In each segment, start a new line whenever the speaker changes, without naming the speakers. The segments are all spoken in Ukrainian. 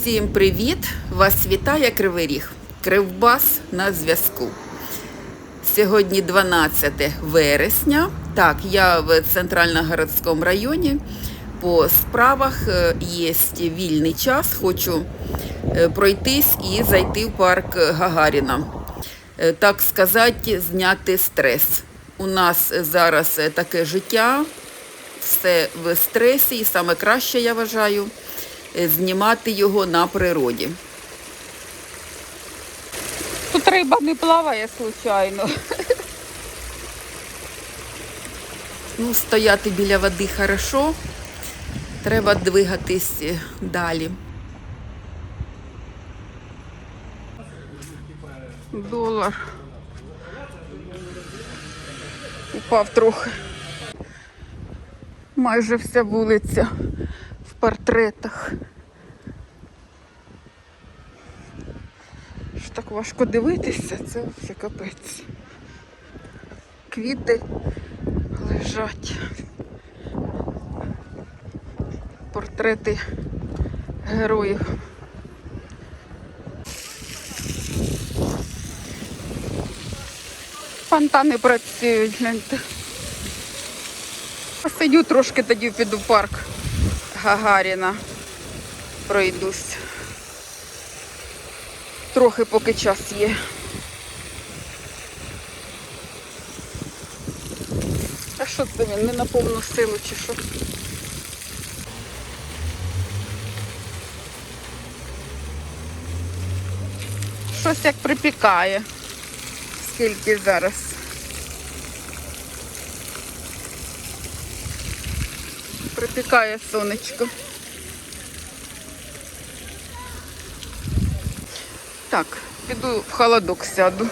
Всім привіт! Вас вітає Кривий Ріг. Кривбас на зв'язку. Сьогодні 12 вересня. Так, я в центрально-городському районі. По справах е, є вільний час. Хочу е, пройтись і зайти в парк Гагаріна. Е, Так сказати, зняти стрес. У нас зараз таке життя, все в стресі, і саме краще, я вважаю, знімати його на природі.
Тут риба не плаває случайно.
Ну, стояти біля води хорошо, треба двигатись е, далі.
Долар. Упав трохи. Майже вся вулиця портретах. Ж так важко дивитися, це все капець. Квіти лежать. Портрети героїв. Фонтани працюють, гляньте. Посидю трошки тоді піду в парк Гагаріна. Пройдусь. Трохи поки час є. А що це він? Не на повну силу чи що? Щось як припікає. Скільки зараз? Припікає сонечко. Так, піду в холодок сяду.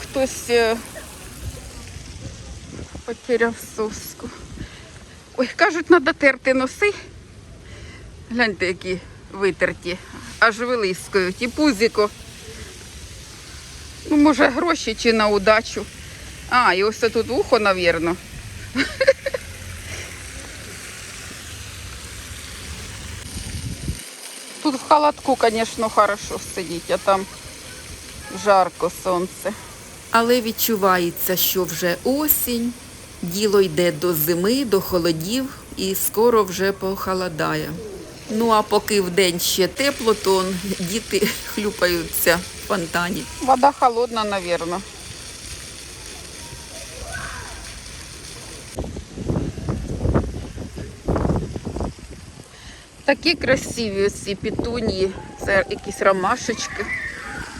Хтось е, потеряв соску. Ой, кажуть, треба терти носи. Гляньте, які витерті, аж вилискують. І пузіко. Ну, може, гроші чи на удачу. А, і ось тут ухо, навірно. Тут в холодку, звісно, хорошо сидіти, а там жарко сонце.
Але відчувається, що вже осінь, діло йде до зими, до холодів і скоро вже похолодає. Ну а поки вдень ще тепло, то діти хлюпаються в фонтані.
Вода холодна, наверное. Такі красиві ці пітунії. Це якісь ромашечки.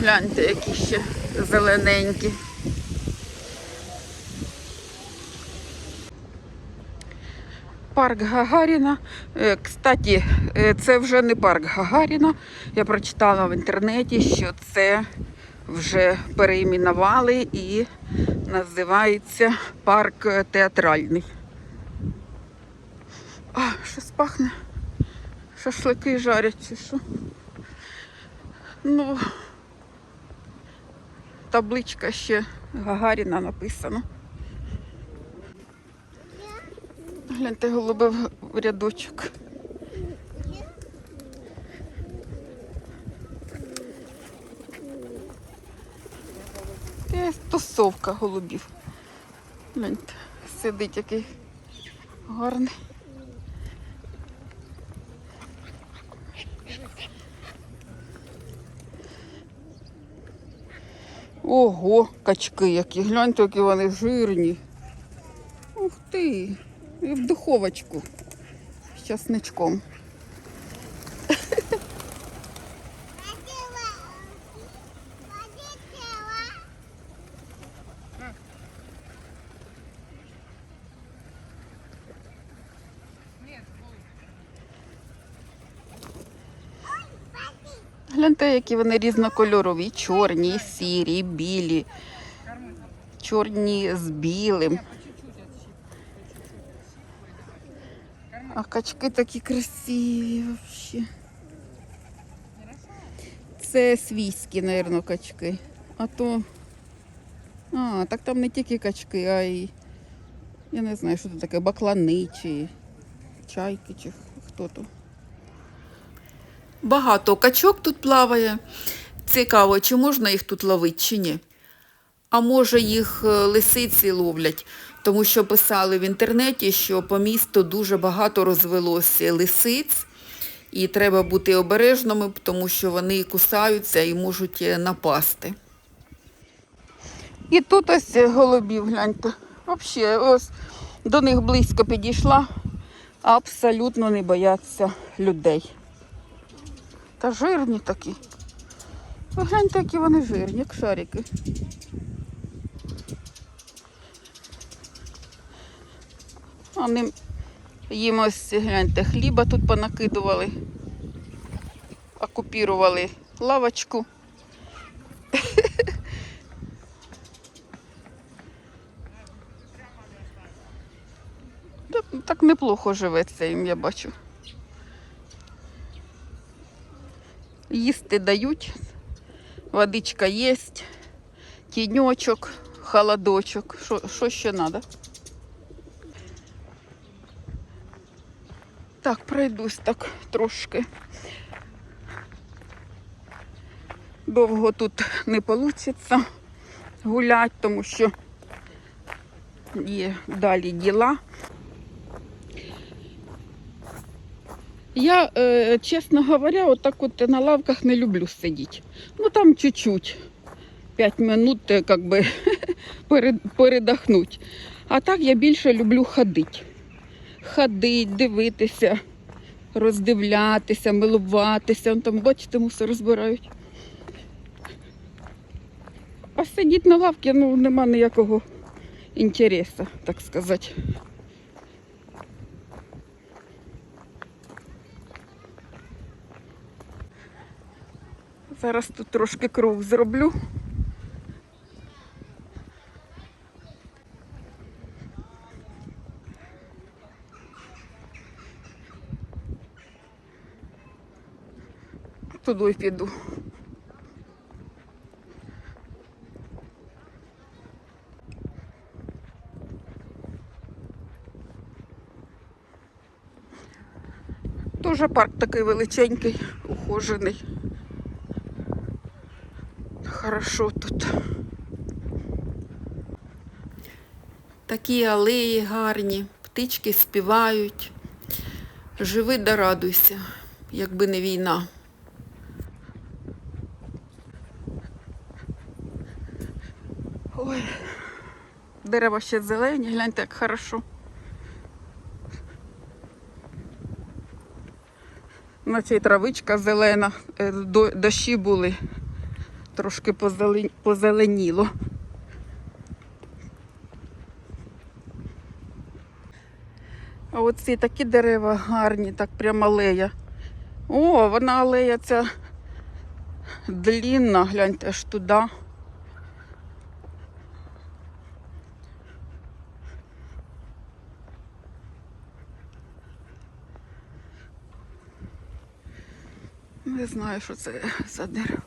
Гляньте, які ще зелененькі. Парк Гагаріна. Е, Кстати, е, це вже не парк Гагаріна. Я прочитала в інтернеті, що це вже переіменували і називається парк театральний. А, щось пахне. Шашлики жарять чи що. Ну, табличка ще Гагаріна написано. Гляньте, голуби в рядочок. Це тусовка голубів. Гляньте, сидить який гарний. Ого, качки які. Гляньте, які вони жирні. Ух ти. І в духовочку з часничком. Гляньте, які вони різнокольорові. Чорні, сірі, білі. Чорні з білим. А качки такі красиві вообще. Це свійські, мабуть, качки. А то. А, так там не тільки качки, а й. Я не знаю, що це таке, баклани чи чайки, чи хто то.
Багато качок тут плаває. Цікаво, чи можна їх тут ловити, чи ні. А може їх е, лисиці ловлять, тому що писали в інтернеті, що по місту дуже багато розвелося лисиць, і треба бути обережними, тому що вони кусаються і можуть е, напасти.
І тут ось голубів, гляньте. Взагалі, ось до них близько підійшла, абсолютно не бояться людей. Та жирні такі. Ви гляньте, які вони жирні, як шарики. Вони їм ось гляньте, хліба тут понакидували, окупірували лавочку. Так, неплохо живеться їм, я бачу. Їсти дають, водичка є, тіньочок, холодочок. Що ще треба? Так, пройдусь так трошки. Довго тут не вийде гуляти, тому що є далі діла. Я, е, чесно говоря, отак от на лавках не люблю сидіти. Ну там чуть-чуть. П'ять минут е, как би, перед- передохнуть. А так я більше люблю ходити. Ходити, дивитися, роздивлятися, милуватися. Вон там, бачите, мусор розбирають. А сидіти на лавці ну, нема ніякого інтересу, так сказати. Зараз тут трошки круг зроблю. Туди піду. Тоже парк такий величенький, ухожений. Хорошо тут.
Такі алеї гарні, птички співають. Живи да радуйся, якби не війна.
Ой, дерева ще зелені, гляньте, як хорошо. Наче й травичка зелена, е, до- дощі були, трошки позеленіло. А оці такі дерева гарні, так прямо алея. О, вона алея ця длінна, гляньте аж туди. Не знаю, що це за дерево.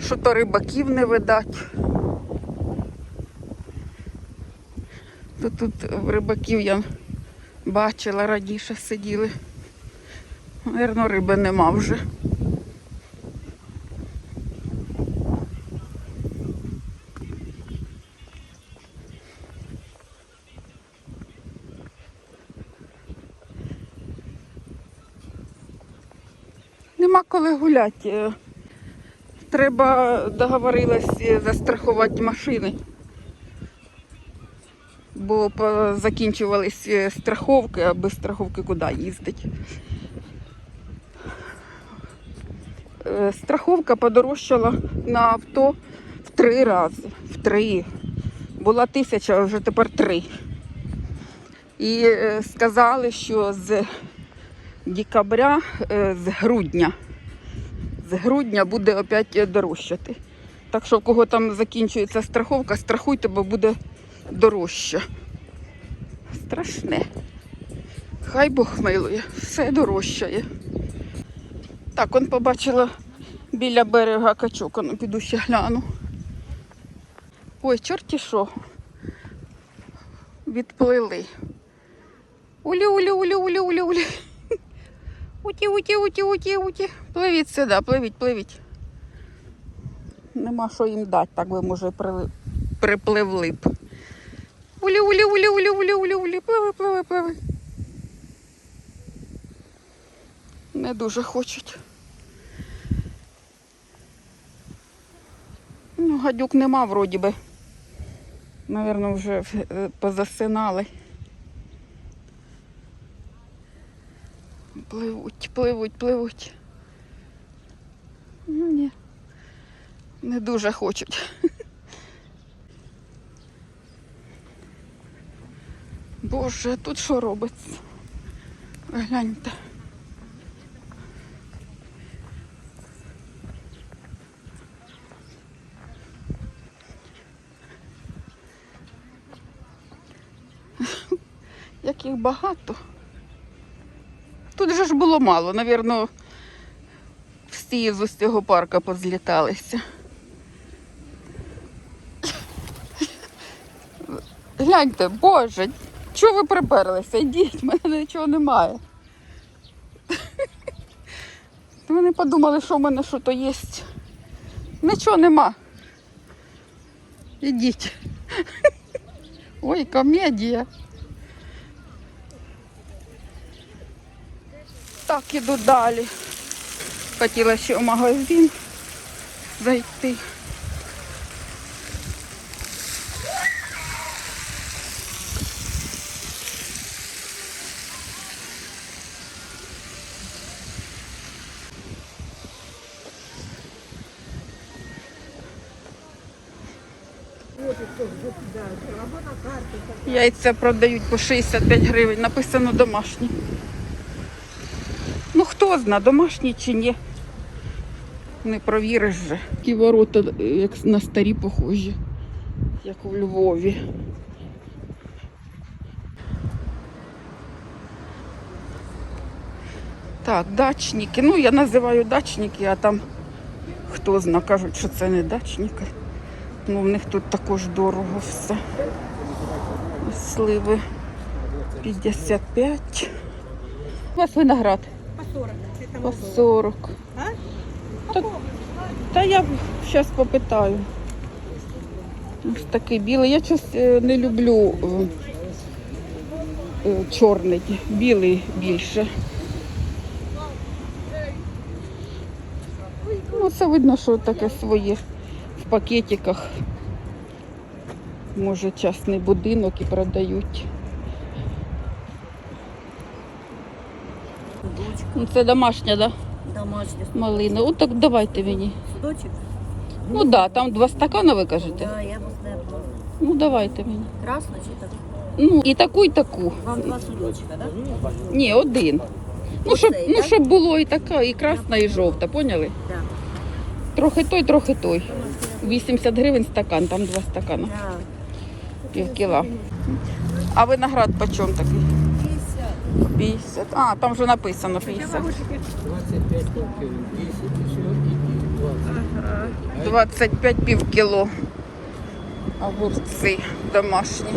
Що то рибаків не видать. То тут рибаків я бачила раніше сиділи. Наверно, риби нема вже. Нема коли гуляти. Треба договорилась застрахувати машини. Бо закінчувались е, страховки, а без страховки куди їздить. Е, Страховка подорожчала на авто в три рази. В три. Була тисяча, а вже тепер три. І е, сказали, що з декабря, е, з грудня, з грудня буде опять е, дорожчати. Так що, в кого там закінчується страховка, страхуйте, бо буде дорожче. Страшне. Хай Бог милує, все дорожчає. Так, он побачила біля берега качок, ну піду ще гляну. Ой, чорті що. Відплили. Улі, улі, улі, улі, улі, улі. Уті, уті, уті, уті, уті. Пливіть сюди, пливіть, пливіть. Нема що їм дати, так би може припливли б. Улі, улі, улі, улі, улі, улі, улі. Пливи, пливи, пливи. Не дуже хочуть. Ну, гадюк нема вроді би. Наверно, вже е, позасинали. Пливуть, пливуть, пливуть. Ну ні. Не дуже хочуть. Боже, тут що робиться? Гляньте. Як їх багато. Тут же ж було мало, навірно, всі з цього парка позліталися. Гляньте, боже, чого ви приперлися? Йдіть, в мене нічого немає. Вони подумали, що в мене що то є. Нічого нема. Ідіть. Ой, комедія. Так, іду далі. Хотіла ще в магазин зайти. Яйця продають по 65 гривень, написано домашні. Хто зна, домашні чи ні. Не провіриш же. Такі ворота, е, як на старі похожі, як у Львові. Так, дачники. Ну, я називаю дачники, а там хто зна, кажуть, що це не дачники. Ну, в них тут також дорого все. Сливи 55. У вас виноград?
По 40. Это
По 40.
А?
Та, та я зараз попитаю. Ось такий білий. Я щось е, не люблю е, е, чорний, білий більше. Ну, це видно, що таке своє в пакетиках. Може, частний будинок і продають.
Судочек.
Ну, Це домашня, да?
Домашний
Малина. От так давайте мені.
судочек.
Ну так, да, там два стакана ви кажете.
Да, я вас не было.
Ну давайте мені.
Красно чи так?
Ну, і таку, і таку.
Вам два судочка, да?
Ні, один. Ну, щоб,
Оцей,
ну,
так?
щоб було і така, і красна, і жовта, поняли?
Да.
Трохи той, трохи той. 80 гривень стакан, там два стакана,
Да.
пів кіла. А виноград почем такий? 50. А, там вже написано 50.
25 років, 10 все і 20.
25 пів кіло. Огурці домашні.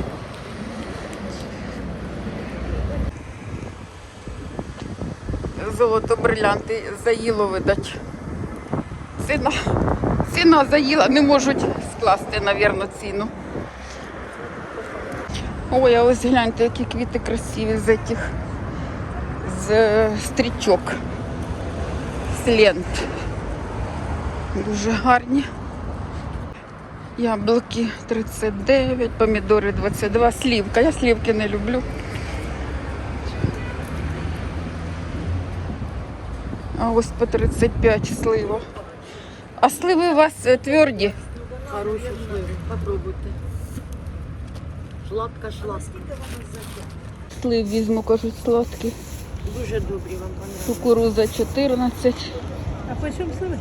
Золото брилянти заїло видать. Ціна, ціна заїла, не можуть скласти, напевно, ціну. Ой, а ось гляньте, які квіти красиві з этих, з е, стрічок, з лент. Дуже гарні. Яблуки 39, помідори 22, слівка. Я слівки не люблю. А ось по 35 слива. А сливи у вас е, тверді?
Хороший сливы. Попробуйте. Шладка, шладка.
слив візьму, кажуть, сладкий.
Дуже добрі вам понравилось.
Кукуруза 14.
А по чому сили?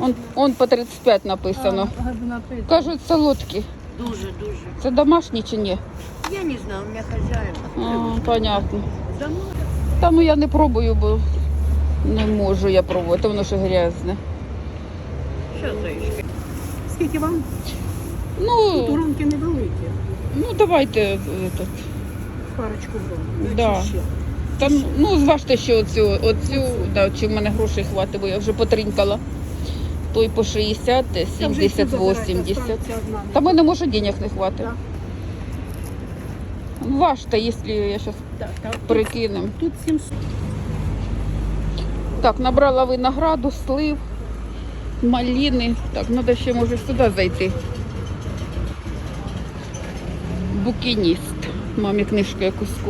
Он, он по 35 написано.
написано.
Кажуть, солодкі.
Дуже, дуже.
Це домашні чи ні?
Я не знаю, у мене хазяїн.
А, понятно.
Давно?
Та ну я не пробую, бо не можу я пробувати, воно ж грязне.
Що заїшки? Скільки вам?
Ну,
Туронки невеликі.
ну давайте е, этот,
Парочку брав.
Да. Там, ну, зважте, що оцю, оцю, да, чи в мене грошей хватить, бо я вже потринькала. Той по 60, 70, 80. Та в мене може денег не хватить.
Да.
Важте, якщо я зараз прикинем.
Тут 700.
Так, набрала винограду, слив, маліни. Так, треба ще може сюди зайти. Букініст. Мамі книжку якусь купила.